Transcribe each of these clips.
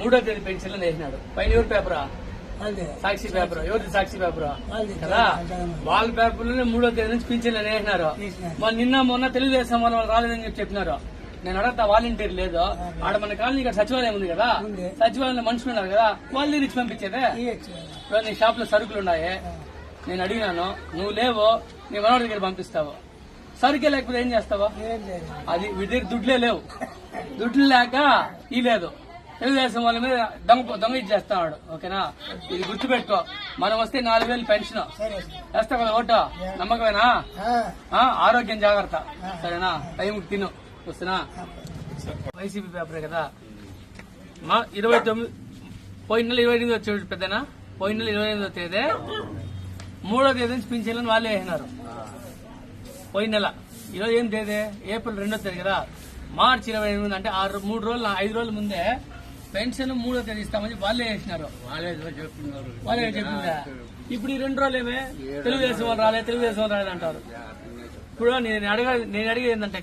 మూడో తేదీ పెన్షన్ వేసినాడు. పైన ఎవరు పేపరా? సాక్షి పేపర్? ఎవరిది సాక్షి పేపర్. కదా? వాళ్ళ పేపర్లోనే మూడో తేదీ నుంచి పింఛన్ వేసినారు. వేసినారు. మరి నిన్న మొన్న తెలుగుదేశం వాళ్ళు వాళ్ళు రాలేదని చెప్పి చెప్పినారు. నేను అడగతా వాలంటీర్ లేదు. ఆడ మన కాలనీ ఇక్కడ సచివాలయం ఉంది కదా. సచివాలయంలో మనుషులు ఉన్నారు కదా? వాళ్ళు ఇచ్చి పంపించేదే? ఇప్పుడు నీ షాప్లో సరుకులు ఉన్నాయి? నేను అడిగినాను. నువ్వు లేవు నీ మనవాడి దగ్గర పంపిస్తావు. సరుకే లేకపోతే ఏం చేస్తావా? అది వీడి దగ్గర దుడ్లే లేవు. దుడ్లు లేక ఈ లేదు. తెలుగుదేశం వాళ్ళ మీద దొంగ దొంగ ఇచ్చేస్తాడు ఓకేనా? ఇది గుర్తుపెట్టుకో. మనం వస్తే నాలుగు వేలు పెన్షన్. సరే వేస్తావు కదా ఓటు? నమ్మకమేనా? ఆరోగ్యం జాగ్రత్త. సరేనా? టైంకి తిను. వస్తున్నా? వైసీపీ పేపరే కదా. మా ఇరవై తొమ్మిది పోయిన నెల ఇరవై ఎనిమిది వచ్చాడు పెద్దనా? పోయిన నెల ఇరవై ఎనిమిదో తేదీ. మూడో తేదీ నుంచి పింఛన్లను వాళ్ళే వేసినారు. పోయిన నెల. ఈరోజు ఏం తేదీ? ఏప్రిల్ రెండో తేదీ కదా. మార్చి ఇరవై ఎనిమిది అంటే ఆరు మూడు రోజులు ఐదు రోజుల ముందే పెన్షన్ మూడో తేదీ ఇస్తామని వాళ్ళే వేసినారు వాళ్ళే చెప్పిందా ఇప్పుడు ఈ రెండు రోజులు ఏమే తెలుగుదేశం వాళ్ళు రాలే తెలుగుదేశం వాళ్ళు రాలేదు అంటారు. ఇప్పుడు నేను అడగ నేను అడిగేది ఏంటంటే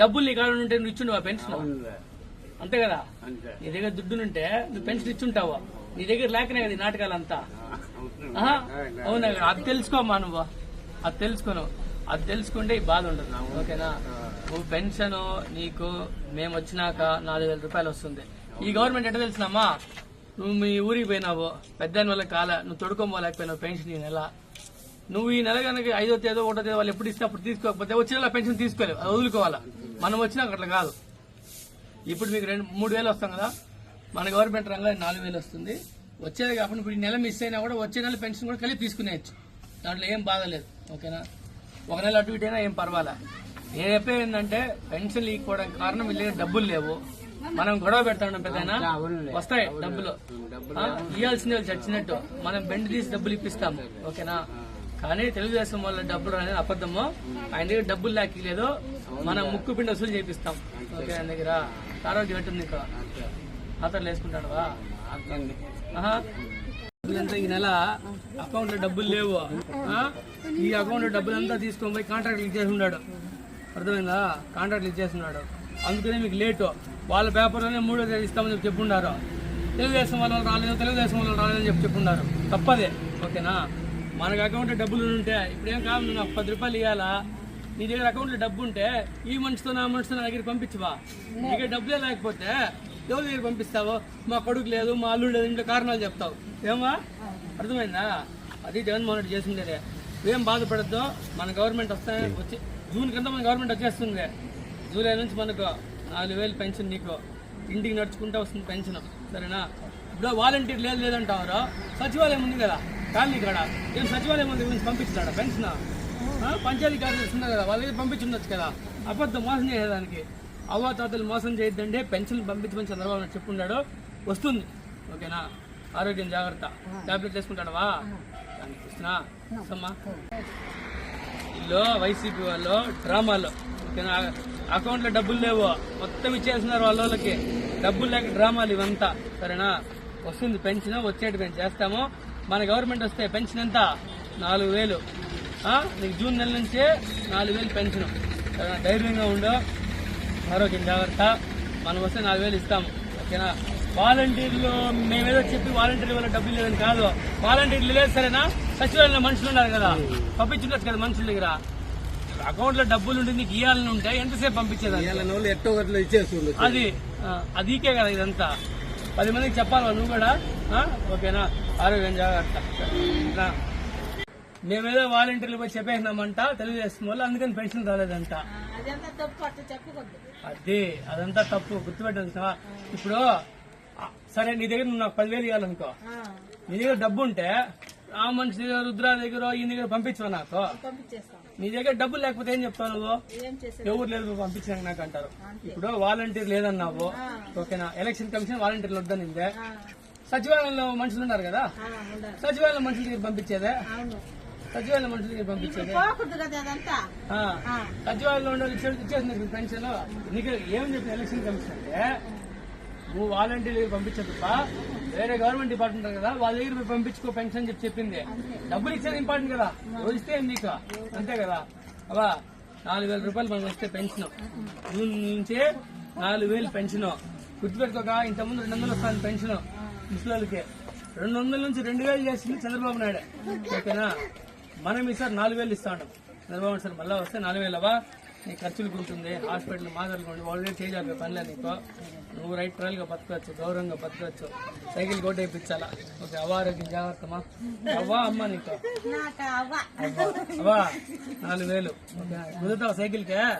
డబ్బులు నీ కాడ ఉంటే నువ్వు ఇచ్చుండవా పెన్షన్? అంతే కదా? నీ దగ్గర దుడ్డునుంటే నువ్వు పెన్షన్ ఇచ్చుంటావు? నీ దగ్గర లేకనే కదా ఈ నాటకాలంతా. ఆహా, అవునా అది తెలుసుకోమ్మా నువ్వు. అది తెలుసుకోను. అది తెలుసుకుంటే ఈ బాధ ఉండదు ఓకేనా? నువ్వు పెన్షన్ నీకు మేము వచ్చినాక నాలుగు వేల రూపాయలు వస్తుంది. ఈ గవర్నమెంట్ ఎట్లా తెలిసినమ్మా? నువ్వు మీ ఊరికి పోయినావు పెద్ద వల్ల కాల నువ్వు తొడుకోమోలేకపోయినావు పెన్షన్ ఈ నెల. నువ్వు ఈ నెల కనుక ఐదో తేదో ఒకటో తేదో వాళ్ళు ఎప్పుడు ఇస్తే అప్పుడు తీసుకోకపోతే వచ్చిన నెల పెన్షన్ తీసుకోలేవు అది వదులుకోవాలా? మనం వచ్చినాక అట్లా కాదు. ఇప్పుడు మీకు రెండు మూడు వేలు వస్తాం కదా? మన గవర్నమెంట్ రంగంలో నాలుగు వేలు వస్తుంది. వచ్చేది కాకుండా ఇప్పుడు ఈ నెల మిస్ అయినా కూడా వచ్చే నెల పెన్షన్ కూడా కలిపి తీసుకునేయచ్చు. దాంట్లో ఏం బాధలేదు ఓకేనా? ఒక నెల అటు ఇటు అయినా ఏం పర్వాలే? నేను చెప్పేది ఏంటంటే పెన్షన్ లీకపోవడానికి కారణం వీళ్ళ డబ్బులు లేవు. మనం గొడవ పెడతా ఉన్నాం పెద్దయినా వస్తాయి డబ్బులు. వాళ్ళు చచ్చినట్టు. మనం బెండ్ తీసి డబ్బులు ఇప్పిస్తాం. ఓకేనా? కానీ తెలుగుదేశం వాళ్ళ డబ్బులు అనేది అబద్ధము. ఆయన దగ్గర డబ్బులు లేకలేదు మనం ముక్కు పిండి వసూలు చేపిస్తాం. ఓకే ఆయన దగ్గర. ఆరోగ్యం ఎట్టుంది ఇంకా ఖాతాలు వేసుకుంటాడువా ఈ నెల అకౌంట్లో డబ్బులు లేవు? ఈ అకౌంట్లో డబ్బులంతా తీసుకొని పోయి కాంట్రాక్ట్ ఇచ్చేసి ఉన్నాడు. అర్థమైందా? కాంట్రాక్ట్ ఇచ్చేస్తున్నాడు అందుకనే మీకు లేటు వాళ్ళ పేపర్లోనే మూడో తేదీ ఇస్తామని చెప్పి చెప్పున్నారు తెలుగుదేశం వాళ్ళు రాలేదు తెలుగుదేశం వాళ్ళు రాలేదని చెప్పి చెప్పున్నారు తప్పదే. ఓకేనా? మనకు అకౌంట్ డబ్బులు ఉంటే ఇప్పుడు ఏం కావాలి నువ్వు నాకు పది రూపాయలు ఇవ్వాలా నీ దగ్గర అకౌంట్లో డబ్బు ఉంటే ఈ మనిషితో నా మనిషితో నా దగ్గర పంపించవా? నీ దగ్గర డబ్బులే లేకపోతే ఎవరి దగ్గర పంపిస్తావు? మా కొడుకు లేదు మా అల్లుడు లేదు ఇంట్లో కారణాలు చెప్తావు. ఏమా? అర్థమైందా? అది జగన్మోహన్ రెడ్డి చేసిందే ఏం బాధపడద్దు. మన గవర్నమెంట్ వస్తే వచ్చి జూన్ కింద మన గవర్నమెంట్ వచ్చేస్తుంది. జూలై నుంచి మనకు నాలుగు వేలు పెన్షన్ నీకు ఇంటికి నడుచుకుంటూ వస్తుంది పెన్షన్. సరేనా? ఇప్పుడు వాలంటీర్ లేదు లేదంటారు సచివాలయం ఉంది కదా కాలనీ కాడ. ఏం సచివాలయం ఉంది గురించి పంపించాడా పెన్షన్? పంచాయతీ కార్యదర్శి ఉన్నారు కదా వాళ్ళకి పంపించుండొచ్చు కదా. అబద్ధం మోసం చేసేదానికి. అవ్వాతాతలు మోసం చేయొద్దంటే పెన్షన్ పంపించమని చంద్రబాబు నాయుడు చెప్పున్నాడు వస్తుంది. ఓకేనా? ఆరోగ్యం జాగ్రత్త. టాబ్లెట్ వేసుకుంటాడవా? దానికి వీళ్ళు వైసీపీ వాళ్ళు డ్రామాలో ఓకేనా? అకౌంట్లో డబ్బులు లేవు. మొత్తం ఇచ్చేస్తున్నారు వాళ్ళ వాళ్ళకి. డబ్బులు లేక డ్రామాలు ఇవంతా. సరేనా? వస్తుంది పెన్షన్ వచ్చేటి పెన్షన్. చేస్తాము. మన గవర్నమెంట్ వస్తే పెన్షన్ ఎంత? నాలుగు వేలు? నీకు జూన్ నెల నుంచే నాలుగు వేలు పెన్షన్. సరేనా? ధైర్యంగా ఉండు. ఆరోగ్యం జాగ్రత్త. మనం వస్తే నాలుగు వేలు ఇస్తాము. ఓకేనా? వాలంటీర్లు మేమేదో చెప్పి వాలంటీర్ల వల్ల డబ్బులు లేదని కాదు. వాలంటీర్లు లేదు సరేనా? సచివాలయంలో మనుషులు ఉన్నారు కదా. పంపించుండొచ్చు కదా మనుషుల దగ్గర. అకౌంట్లో డబ్బులు ఉండి నీకు ఇవ్వాలని ఉంటే ఎంతసేపు పంపించేదాన్ని ఎట్టో అది అదికే కదా ఇదంతా. పది మందికి చెప్పాలి నువ్వు కూడా? ఆ? ఓకేనా? ఆరోగ్యం జాగ్రత్త. మేమేదో వాలంటీర్లు పోయి చెప్పేసినామంట తెలుగుదేశం వాళ్ళు అందుకని పెన్షన్ రాలేదంట. అదే అదంతా తప్పు గుర్తుపెట్టండి సార్ ఇప్పుడు సరే నీ దగ్గర నువ్వు నాకు పదివేలు ఇవ్వాలనుకో నీ దగ్గర డబ్బు ఉంటే ఆ మనిషి దగ్గర రుద్రా దగ్గర ఈయన దగ్గర పంపించవా నాకు నీ దగ్గర డబ్బులు లేకపోతే ఏం చెప్తావు నువ్వు? ఎవరు లేదు పంపించాక నాకు అంటారు. ఇప్పుడు వాలంటీర్ లేదన్నావు. ఓకేనా? ఎలక్షన్ కమిషన్ వాలంటీర్లు వద్దనిందే సచివాలయంలో మనుషులు ఉన్నారు కదా? సచివాలయం మనుషుల దగ్గర పంపించేదే? సచివాలయం మనుషుల దగ్గర పంపించేదే? సచివాలయంలో ఉండే వాళ్ళు ఇచ్చే- ఇచ్చేసింది పెన్షన్. నీకు ఏం చెప్పిన ఎలక్షన్ కమిషన్ అంటే? నువ్వు వాలంటీర్ దగ్గర పంపించదు వేరే గవర్నమెంట్ డిపార్ట్మెంట్ కదా వాళ్ళ దగ్గర పంపించుకో పెన్షన్ చెప్పి చెప్పింది. డబ్బులు ఇచ్చేది ఇంపార్టెంట్ కదా రోజు ఇస్తే నీకు? అంతే కదా. అవా నాలుగు వేల రూపాయలు మనకు వస్తే పెన్షన్. జూన్ నుంచే నాలుగు వేలు పెన్షన్. గుర్తుపెట్టుకోక ఇంతకుముందు రెండు వందలు వస్తాను పెన్షన్ ముసలికి రెండు వందల నుంచి రెండు వేలు చేసింది చంద్రబాబు నాయుడు. ఓకేనా? మనం ఈసారి నాలుగు వేలు ఇస్తా ఉంటాం చంద్రబాబు సార్ మళ్ళీ వస్తే నాలుగు వేలు అవ్వా నీ ఖర్చులకు ఉంటుంది. హాస్పిటల్ మాదలు ఉండి ఆల్రెడీ చేయాలి పనిలే నీకు నువ్వు రైట్ ట్రయల్గా బతకచ్చు గౌరవంగా బతకచ్చు సైకిల్ కొట్టు వేయించాలా ఓకే అవ్వ ఆరోగ్యం జాగ్రత్తమా అవ్వా అమ్మ నీకు? అవ్వా. నాలుగు వేలు. ఓకే కుదురుతావు సైకిల్కే?